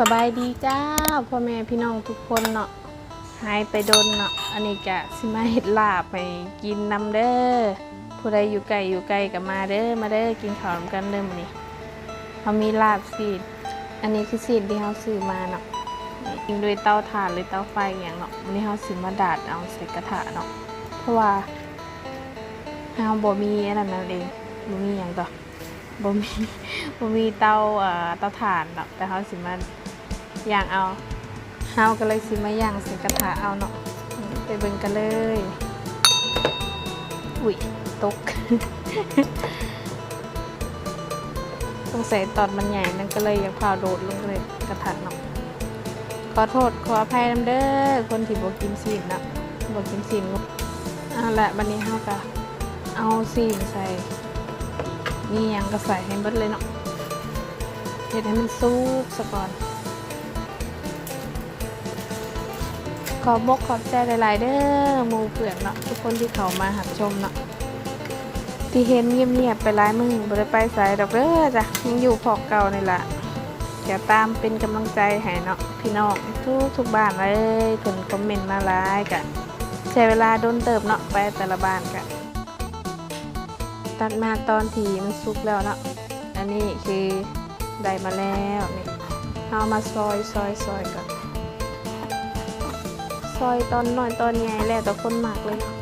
สบายดีจ้าพ่อแม่พี่น้องทุกคนเนาะหายไปโดนเนาะอันนี้กะสิมาเห็ดลาบไปกินนำเด้อผู้ใดอยู่ไกลอยู่ไกลก็มาเด้อมาเด้อกินข้าวนำกันเด้อมื้อนี้เขามีลาบซีดอันนี้คือซีดที่เขาซื้อมาเนาะกินด้วยเตาถ่านหรือเตาไฟอย่างเนาะวันนี้เขาซื้อมาดาดเอาใส่กระทะเนาะเพราะว่าเราบ่มีอันนั้นนั่นเองบ่มีหยังต่อบ่มีบ่มีเตาเอ่อเตาถ่านเนาะแต่เขาสิมา ย่างเอาเฮาก็เลยสิมาย่างใส่กระทะเอาเนาะไปเบิ่งกันเลย อุ้ยตกสงสัยตอนมันใหญ่นั่นก็เลยอยากพาโดดลงเลยกระทะเนาะขอโทษขออภัยนำเด้อคนที่บ่กินซีนนะบ่กินซีนเอาละบัดนี้เฮาก็เอาซีนใส่มีหยังก็ใส่ให้เบิดเลยเนาะเฮ็ดให้มันสุกซะก่อน ขอบอกขอบใจหลาย ๆ เด้อหมูเปลือกเนาะทุกคนที่เขามาหักชมเนาะที่เห็นเงียบ ๆ ไปหลายมือบ่ได้ไปสายดอกเด้อจ้ะยังอยู่พอกเก่านี่ล่ะจะตามเป็นกำลังใจให้เนาะพี่น้องทุกทุกบ้านเลยเพิ่นคอมเมนต์มาหลายกะใช้เวลาโดนเติบเนาะไปแต่ละบ้านกะตัดมาตอนที่มันสุกแล้วเนาะอันนี้คือได้มาแล้วนี่เอามาซอยซอยซอยก่อน ซอยตอนน้อยตอนใหญ่แล้วแต่คนมากเลยเนาะ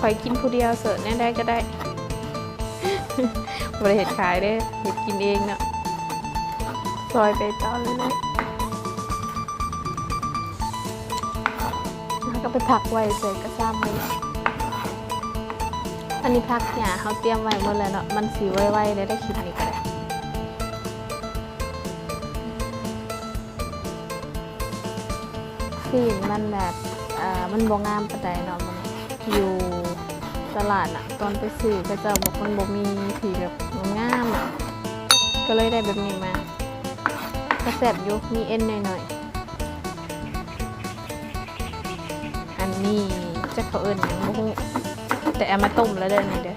ข่อยกินผู้เดียวเสิร์ฟแน่ได้ก็ได้บริเหตุขายได้เห็ดกินเองเนาะซอยไปตอนเลยนะแล้วก็ไปผักไว้ใส่กระซ้ำเลยอันนี้พักหยาเขาเตรียมไว้หมดแล้วเนาะมันสีไว้ๆได้ได้คลิปนี้ก็ ได้สีมันแบบอ่ามันบงามปานใดเนาะมันอยู่ตลาดอะตอนไปซื้อก็จะบอกมันบ่มีสีแบบงามอะก็เลยได้แบบนี้มาก็แซ่บอยู่มีเอ็นหน่อยๆอันนี้จะเขาเอิญยังบ่ฮู้แต่เอามาต้มแล้วเด้อนี่เด้อ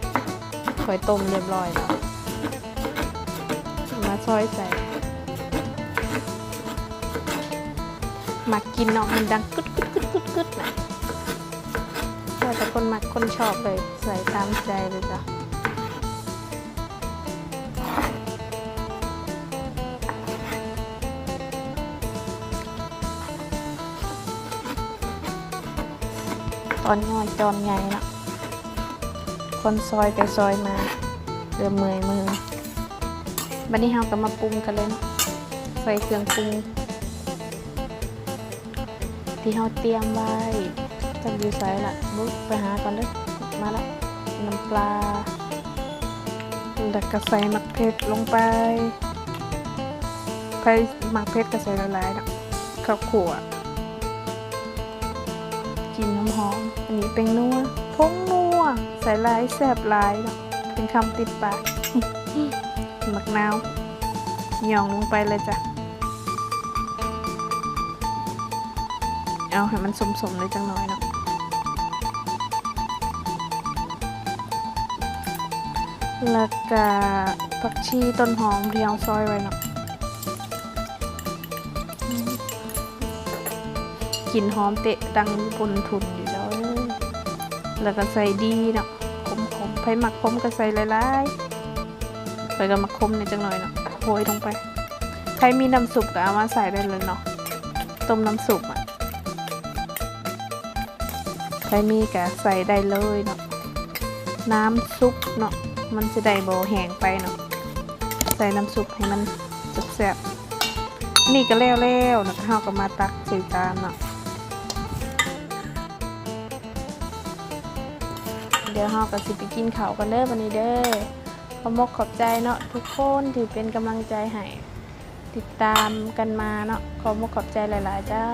คอยต้มเรียบร้อยแล้วมาซอยใส่ มากกินเนาะมันดังกึดกึดกึดกึดกึดนะแล้วแต่คนมักคนชอบเลยใส่ตามใจเลยจ้ะตอนย่อยตอนใหญ่นะคนซอยไปซอยมาเริ่มเมื่อยมือบันนี้เราก็มาปรุงกันเลยนะใส่เครื่องปรุง ที่เราเตรียมไว้จะอยู่ใส่ละบุ๊ไปหาก่อนเด้อมาละน้ำปลาแล้วก็ใส่หมักเผ็ดลงไปไปหมักเผ็ดก็ใส่ละลายๆนะข้าวขั่วกินน้ำหอมอันนี้เป็นนัวพงนัวใส่ลายแสบลายเนะเป็นคำติดปากหมักนาวหย่องลงไปเลยจ้ะ เอาให้มันสมๆเลยจังน่อยเนาะแล้วก็ผักชีต้นหอมที่เอาซอยไว้เนาะกลิ่นหอมเตะดังบนทุนอยู่แล้วแล้วก็ใส่ดีเนาะขมขมไผหมักขมก็ใส่หลายๆไปก็มักขมในอยจังหน่อยเนาะโรยลงไปใครมีน้ำซุปก็เอามาใส่ได้เลยเนาะต้มน้ำซุปอะ รมีก็ใส่ได้เลยเนาะน้ำซุปเนาะมันจะได้โบแห้งไปเนาะใส่น้ำซุปให้มันแซ่บๆนี่ก็แล้วๆเนาะเฮาก็มาตักใส่จานเนาะเดี๋ยวเราก็สิไปกินข้าวกันเด้อวันนี้เด้อขอมกขอบใจเนาะทุกคนที่เป็นกำลังใจให้ติดตามกันมาเนาะขอมกขอบใจหลาย ๆ เจ้า